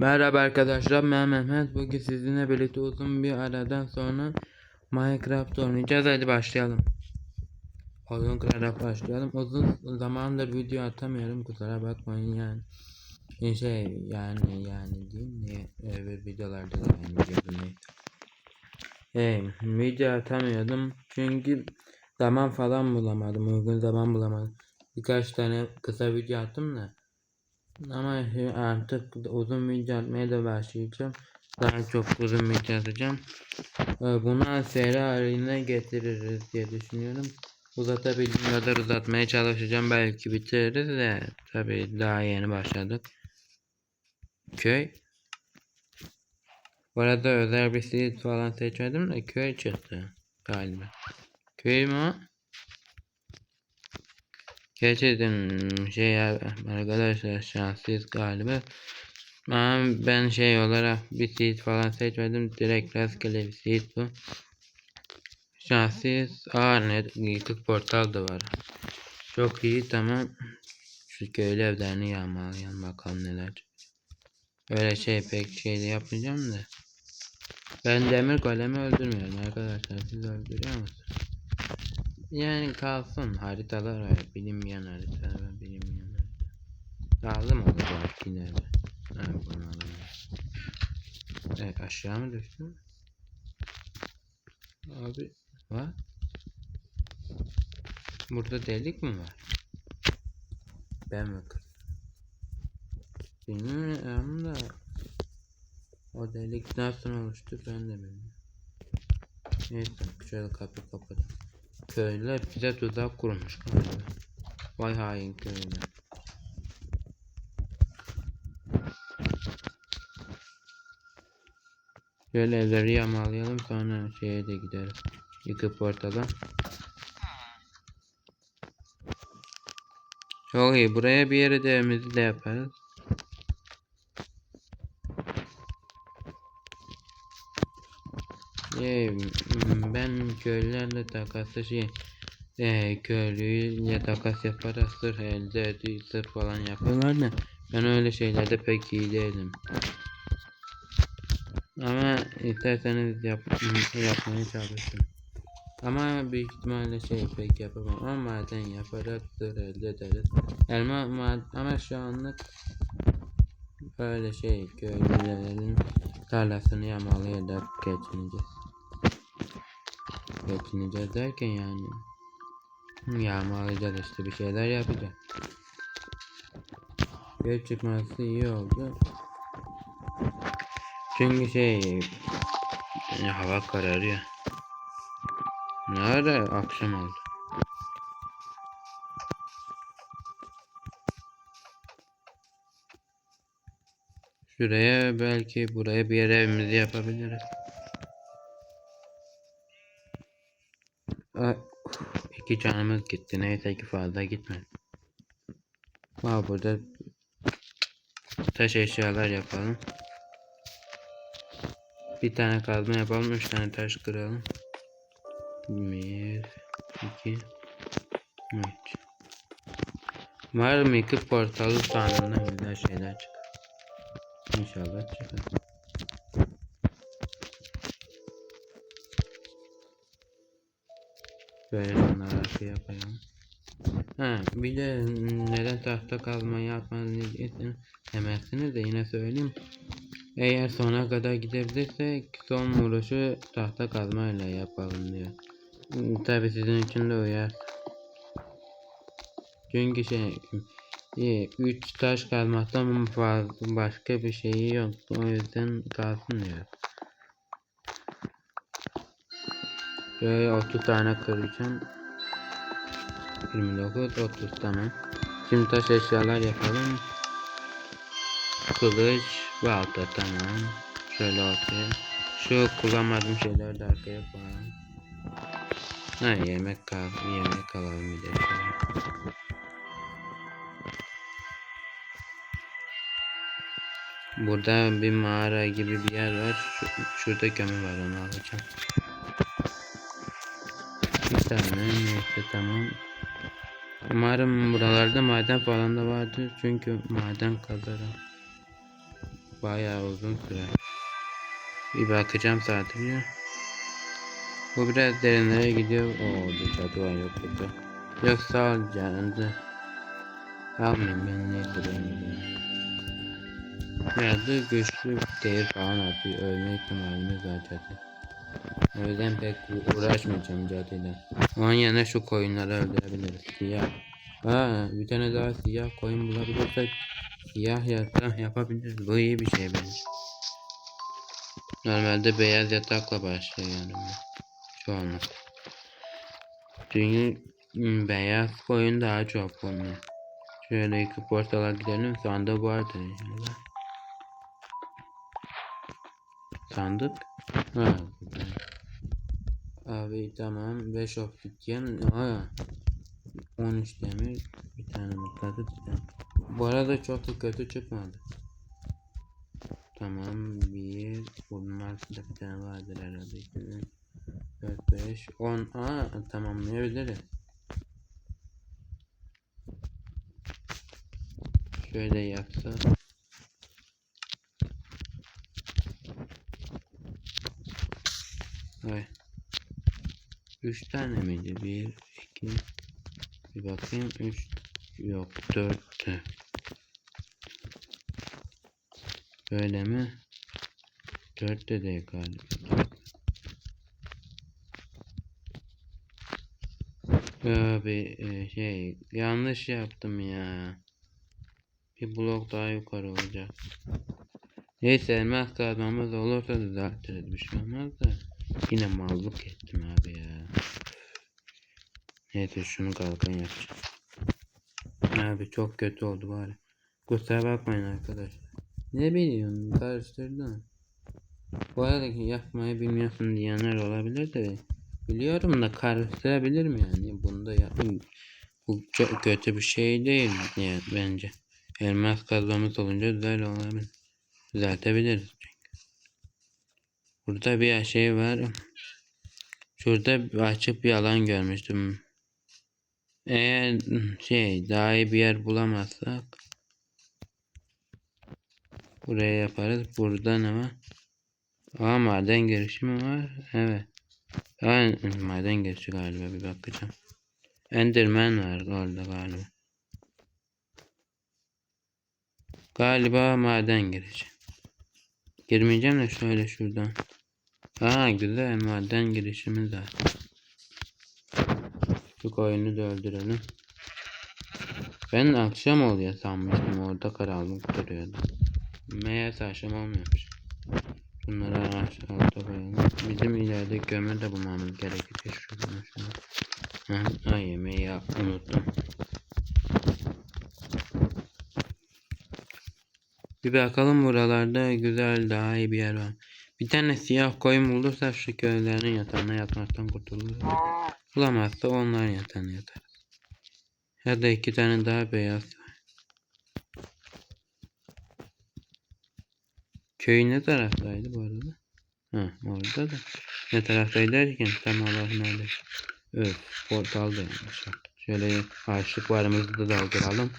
Merhaba arkadaşlar ben Mehmet. Bugün sizinle birlikte uzun bir aradan sonra Minecraft oynayacağız. Hadi başlayalım. Oyun kurarak başlayalım. Uzun zamandır video atamıyorum kusura bakmayın yani. Şey yani yani diyeyim ne öbür videolarda da yani neyse Hey, video atamıyordum çünkü zaman falan bulamadım uygun zaman bulamadım. Birkaç tane kısa video attım da ama artık uzun video atmaya da başlayacağım. Daha çok uzun video atacağım. Buna seri haline getiririz diye düşünüyorum. Uzatabildiğim kadar uzatmaya çalışacağım. Belki bitiririz de tabi daha yeni başladık. Köy. Bu arada özel bir seed falan seçmedim de köy çıktı galiba. Köy mü? Gerçekten şey arkadaşlar şanssız galiba. Ama ben şey olarak bir seed falan seçmedim. Direkt rastgele bir seed bu. Şanssız. Aa ne yıkık portal da var. Çok iyi tamam. Şu köylü evlerini yağmalayalım bakalım neler. Öyle şey pek şey de yapmayacağım da. Ben demir golemi öldürmüyorum arkadaşlar. Siz öldürüyor musunuz? Yani kalsın haritalar var. Bilinmeyen haritalar var. Bilinmeyen haritalar. Lazım olacak yine de. Evet bunu alalım. Evet aşağı mı düştü? Abi var. Burada delik mi var? Ben mi? Bilmiyorum da o delik nasıl oluştu ben de bilmiyorum. Neyse şöyle kapı kapatalım. Köylüler bize tuzak kurmuş galiba. Vay hain köylüler. Şöyle evleri yağmalayalım sonra şeye de gideriz. Yıkıp ortadan. Çok iyi. Buraya bir yere de de yaparız. Ee, ben köylülerle takası şey e, köylüyle takas yaparak sır elde ediyor sır falan yapıyorlar da ben öyle şeylerde pek iyi değilim. Ama isterseniz yap, yapmaya çalışın. Ama büyük ihtimalle şey pek yapamam ama maden yaparak elde ederiz. Elma mad ama şu anlık böyle şey köylülerin tarlasını yamalayarak geçineceğiz. Geçineceğiz derken yani yağmalayacağız işte bir şeyler yapacağız. Göl çıkması iyi oldu. Çünkü şey yani hava kararıyor. Ne ara akşam oldu. Şuraya belki buraya bir yere evimizi yapabiliriz. İki canımız gitti. Neyse ki fazla gitmedi. Aa, burada taş eşyalar yapalım. Bir tane kazma yapalım. Üç tane taş kıralım. Bir, iki, üç. Umarım iki portalı sandığında güzel şeyler çıkar. İnşallah çıkar. Arkaya koyalım. Ha, bir de neden tahta kazma yapmadığını diyeceksiniz demezsiniz de yine söyleyeyim. Eğer sona kadar gidebilirsek son vuruşu tahta kazmayla yapalım diyor. Tabi sizin için de uyar. Çünkü şey 3 taş kazmaktan fazla başka bir şeyi yok. O yüzden kalsın diyor. Böyle 30 tane kıracağım. 29 30 tamam. Şimdi taş eşyalar yapalım. Kılıç balta tamam. Şöyle ortaya. Şu kullanmadığım şeyleri de arkaya koyalım. Ha yemek kal yemek alalım bir de. Burada bir mağara gibi bir yer var. Şu, şurada gömü var onu alacağım. Bir tane neyse tamam. Umarım buralarda maden falan da vardır. Çünkü maden kazarım. bayağı uzun sürer. Bir bakacağım saatine. Bu biraz derinlere gidiyor. Oo bir çatı var yok kötü. Yok sağ ol canım. Almayayım ben ben gidiyorum. Biraz da güçlü değer falan atıyor. Ölme ihtimalimiz var çatı. O yüzden pek uğraşmayacağım cadıyla. Onun yerine şu koyunları öldürebiliriz. Siyah. Aa, bir tane daha siyah koyun bulabilirsek siyah yatak yapabiliriz. Bu iyi bir şey bence. Normalde beyaz yatakla başlıyorum ben. Şu anlık. Çünkü hmm, beyaz koyun daha çok bulunuyor. Şöyle iki portala gidelim. Sandık vardır inşallah. Sandık. Ha, burada. Abi tamam 5 ok gitken. Ha. 13 demir bir tane mutladı titan. Bu arada çok da kötü çıkmadı. Tamam bir bunlar da bir tane vardır herhalde. 4 5 10 a tamamlayabiliriz. Şöyle yapsa Evet. 3 tane miydi? 1, 2, bir bakayım 3, yok 4'tü. Böyle mi? 4 de değil galiba. Abi e, şey yanlış yaptım ya. Bir blok daha yukarı olacak. Neyse elmas kazmamız olursa düzeltiriz bir şey olmaz da. Yine malluk ettim abi ya. Neyse şunu kalkan yapacağım. Abi çok kötü oldu bari. Kusura bakmayın arkadaşlar. Ne biliyorsun karıştırdın. Bu arada yapmayı bilmiyorsun diyenler olabilir de biliyorum da karıştırabilir mi yani bunda ya bu çok kötü bir şey değil yani bence. Elmas kazmamız olunca güzel olabilir. Düzeltebiliriz çünkü. Burada bir şey var. Şurada açık bir alan görmüştüm. Eğer şey daha iyi bir yer bulamazsak buraya yaparız. Burada ne var? Aa maden girişimi var. Evet. Aa, maden girişi galiba bir bakacağım. Enderman var orada galiba. Galiba maden girişi. Girmeyeceğim de şöyle şuradan. Aa güzel maden girişimiz var. Şu koyunu da öldürelim. Ben akşam oluyor sanmıştım orada karanlık duruyordu. Meğerse akşam olmuyormuş. Bunları aşağıda koyalım. Bizim ileride kömür de bulmamız gerekecek şuradan. Ha, ay yemeği ya, unuttum. Bir bakalım buralarda güzel daha iyi bir yer var. Bir tane siyah koyun bulursa şu köylerin yatağına yatmaktan kurtuluruz. Bulamazsa onların yatağına yatarız. Ya da iki tane daha beyaz var. Köy ne taraftaydı bu arada? Ha orada da. Ne taraftaydı derken tam Allah'ım nerede? Öf portal da yanlış. Şöyle harçlık varımızı da dolduralım.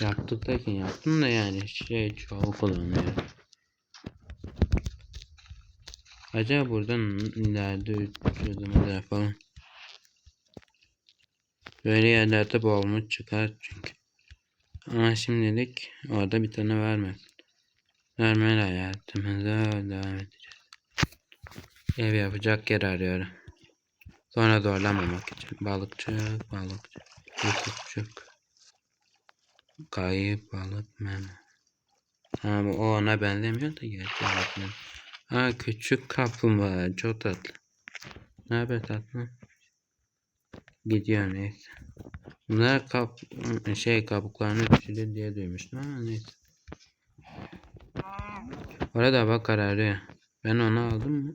Yaptık derken yaptım da yani şey çok kullanıyor. Acaba buradan ileride 300 metre yapalım. Böyle yerlerde boğulmuş çıkar çünkü. Ama şimdilik orada bir tane vermez. Normal hayatımıza devam edeceğiz. Ev yapacak yer arıyorum. Sonra zorlamamak için. Balıkçı, balıkçı, Yusufçuk. Kayıp balık meme. Ha bu o ona benzemiyor da gerçi evet. Ha küçük kaplumbağa çok tatlı. Ne haber tatlı? Gidiyor neyse. Bunlar kap şey kabuklarını pişirir diye duymuştum ama neyse. Orada hava kararıyor. Ben onu aldım mı?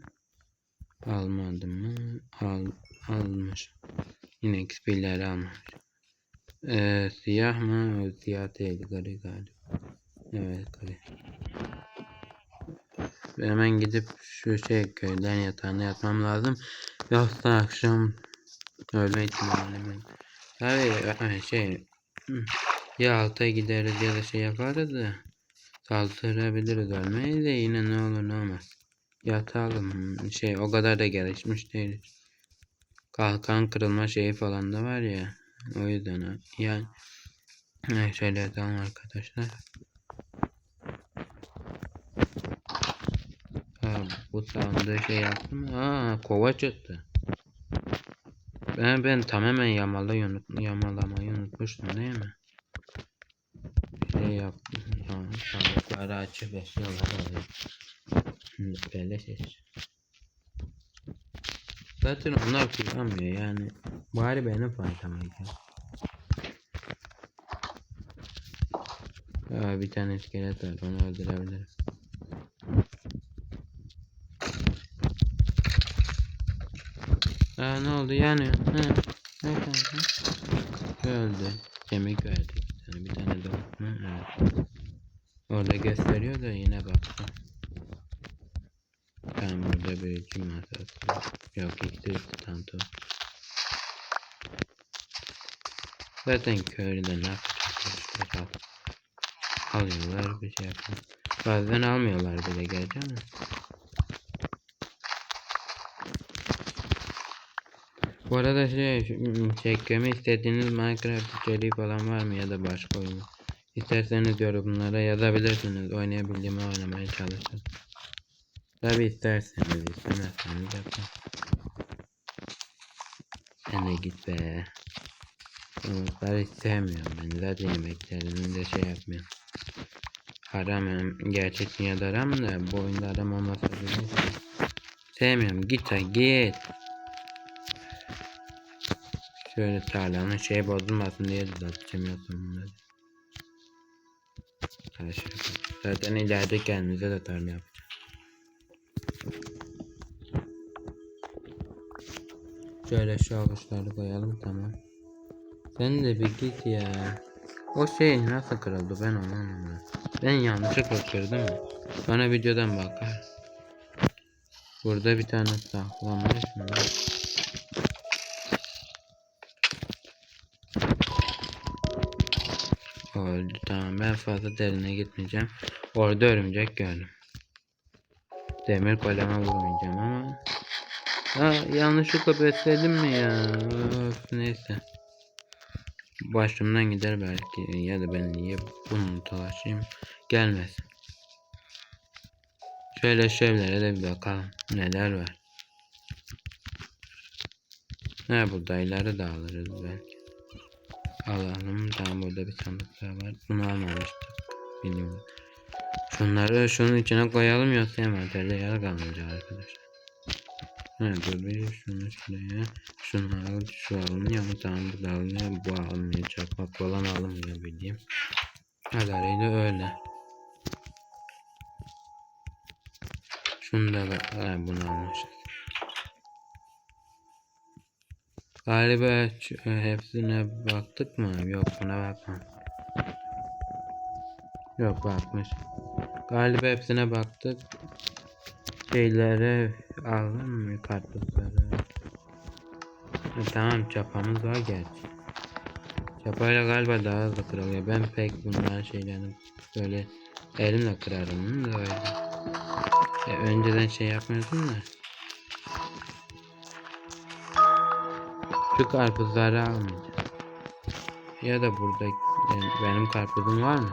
Almadım mı? Al, almış. Yine XP'leri almış. Ee, siyah mı? Siyah değil. Gri galiba. Evet gri. Hemen gidip şu şey köyden yatağına yatmam lazım. Yoksa akşam ölme ihtimalim. Tabii şey ya alta gideriz ya da şey yaparız da Kaldırabiliriz ölmeyi de yine ne olur ne olmaz. Yatalım. Şey o kadar da gelişmiş değil. Kalkan kırılma şeyi falan da var ya. O yüzden yani şöyle yatalım arkadaşlar. Ha, bu sandığı şey yaptım. Aa, kova çıktı. Ben ben tamamen yamalayı unut, yamalamayı unutmuştum değil mi? Şey yaptım. Tamam, sandıkları açıp eşyaları alayım. Şimdi böyle ses. Zaten onlar kullanmıyor yani. Bari benim faydama gel. Aa, bir tane iskelet var onu öldürebilirim. Aa ne oldu yanıyor. Ha. Ne kanka? Öldü. Kemik verdik. Bir tane, bir tane daha. Hı, evet. Orada gösteriyor da yine baktım. Ben burada büyücü masası. Yok iksir tanto. Zaten köylüde ne yapacaklar? Alıyorlar bir şey yapıyor. Bazen almıyorlar bile gerçi ama. Bu arada şey şu- çekmemi istediğiniz Minecraft içeriği falan var mı ya da başka oyun? İsterseniz yorumlara yazabilirsiniz. Oynayabildiğimi oynamaya çalışırım. Tabi isterseniz istemezseniz yapın. Sen git be. Yemekleri hiç sevmiyorum ben. Zaten yemeklerini de şey yapmıyorum. Haram hem gerçek dünyada haram da bu oyunda haram olmasa bile sevmiyorum. Git ha git. Şöyle tarlanın şey bozulmasın diye düzelteceğim bunları. Karşı. Zaten ileride kendimize de tarla yapacağım. Şöyle şu avuçları koyalım tamam. Sen de bir git ya. O şey nasıl kırıldı ben onu anlamadım. Ben yanlışlıkla kırdım? Bana videodan bakar. Burada bir tane saklanmış mı? Fazla derine gitmeyeceğim. Orada örümcek gördüm. Demir koleme vurmayacağım ama. Ha yanlışlıkla besledim mi ya? Öf, neyse. Başımdan gider belki ya da ben niye bunu dolaşayım gelmesin. Şöyle şevlere de bir bakalım neler var. Ne buğdayları da alırız belki. Alalım. Tamam burada bir sandık daha var. Bunu almamıştık. Bilmiyorum. Şunları şunun içine koyalım yoksa envanterde yer kalmayacak arkadaşlar. Dur bir şunu şuraya. Şunu al şu alınıyor mu? Tamam bu da alınıyor. Bu alınmıyor. Çakmak falan alınmıyor bildiğim. Kadarıyla öyle. Şunu da ha, bunu almışız. Galiba ç- hepsine baktık mı? Yok buna bakma. Yok bakmış. Galiba hepsine baktık. Şeylere aldın mı kartlıkları? Ha, tamam çapamız var gerçi. Çapayla galiba daha hızlı kırılıyor. Ben pek bunların şeylerini böyle elimle kırarım öyle. Ya önceden şey yapmıyordum da. Şu karpuzları almayacağım. Ya da burada benim karpuzum var mı?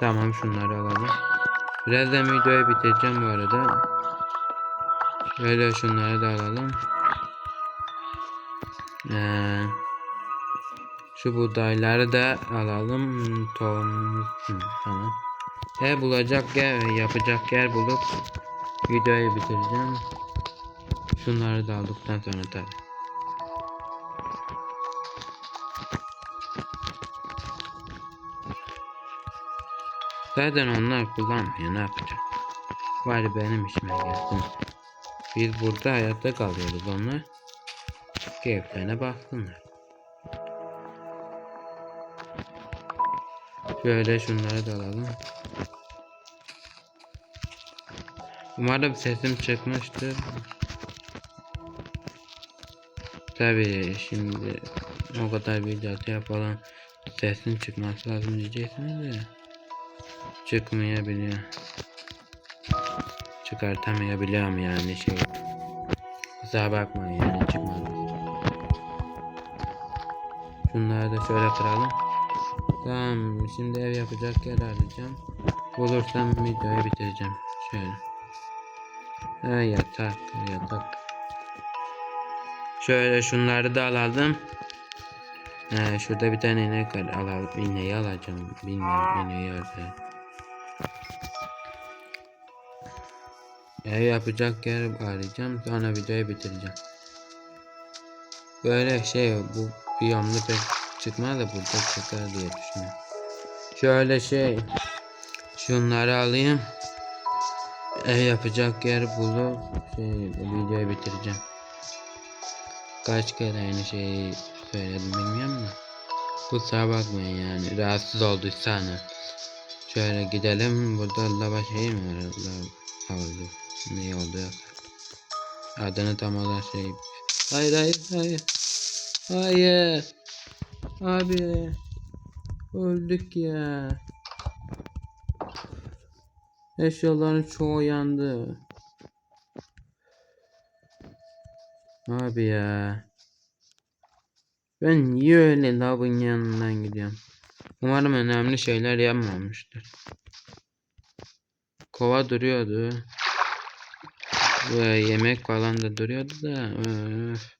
Tamam şunları alalım. Birazdan videoyu bitireceğim bu arada. Şöyle şunları da alalım. Ee, şu buğdayları da alalım. Tohum. Hı, tamam. He bulacak yer, yapacak yer bulup videoyu bitireceğim. Şunları da aldıktan sonra tabi. Zaten onlar kullanmıyor ne yapacak? Bari benim işime gelsin. Biz burada hayatta kalıyoruz onlar. Keyiflerine baksınlar. Şöyle şunları da alalım. Umarım sesim çıkmıştır. Tabii şimdi o kadar video yapalım. Sesin çıkması lazım diyeceksiniz de. çıkmayabiliyor. Çıkartamayabiliyorum yani şey. Kusura bakmayın yani çıkmadı. Şunları da şöyle kıralım. Tamam şimdi ev yapacak yer arayacağım. Bulursam videoyu bitireceğim. Şöyle. Ha yatak yatak. Şöyle şunları da alalım. Ha, şurada bir tane inek var. Al, ineği alacağım. Bilmiyorum ineği orada. Ev yapacak yer arayacağım. Sonra videoyu bitireceğim. Böyle şey bu biyomda pek çıkmaz da burada çıkar diye düşünüyorum. Şöyle şey şunları alayım. Ev yapacak yer bulup şey videoyu bitireceğim. Kaç kere aynı şeyi söyledim bilmiyorum da. Kusura bakmayın yani rahatsız olduysa hani. Şöyle gidelim burada lava şey mi var? Lava oldu. Ne oldu ya? Adını tam olarak şey. Hayır hayır hayır. Hayır. Abi. Öldük ya. Eşyaların çoğu yandı. Abi ya. Ben niye öyle lavın yanından gidiyorum? Umarım önemli şeyler yapmamıştır. Kova duruyordu. Ve yemek falan da duruyordu da. öf.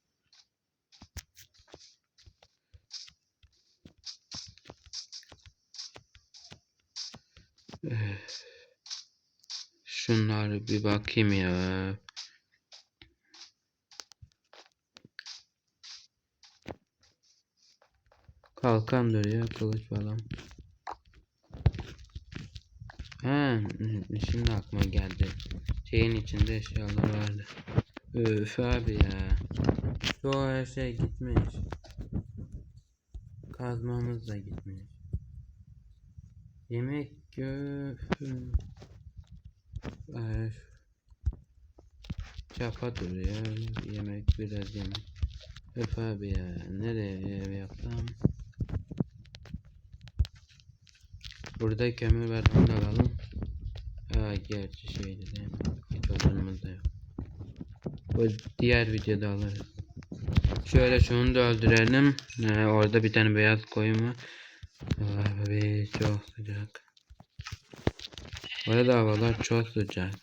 Öf. Şunları bir bakayım ya. Kalkan duruyor, kılıç falan. Ha, şimdi aklıma geldi. Şeyin içinde eşyalar vardı. Öf abi ya. Çoğu her şey gitmiş. Kazmamız da gitmiş. Yemek gö... Öf. Çapa duruyor. Yemek biraz yemek. Öf abi ya. Nereye ev yapsam? Burada kömür var onu da alalım. Ha gerçi şeydi değil mi? Hiç odunumuz da yok. Bu diğer videoda alırız. Şöyle şunu da öldürelim. Ee, orada bir tane beyaz koyun var. Abi çok sıcak. Orada havalar çok sıcak.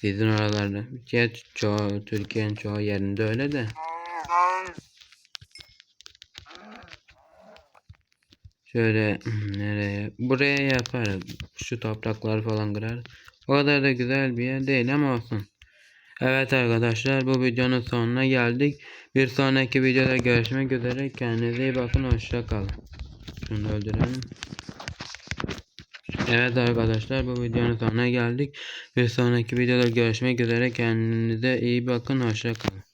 Sizin oralarda. Türkiye'nin çoğu yerinde öyle de. Şöyle nereye? Buraya yaparız. Şu toprakları falan kırar. O kadar da güzel bir yer değil ama olsun. Evet arkadaşlar bu videonun sonuna geldik. Bir sonraki videoda görüşmek üzere. Kendinize iyi bakın. Hoşça kalın. Şunu da öldürelim. Evet arkadaşlar bu videonun sonuna geldik. Bir sonraki videoda görüşmek üzere. Kendinize iyi bakın. Hoşça kalın.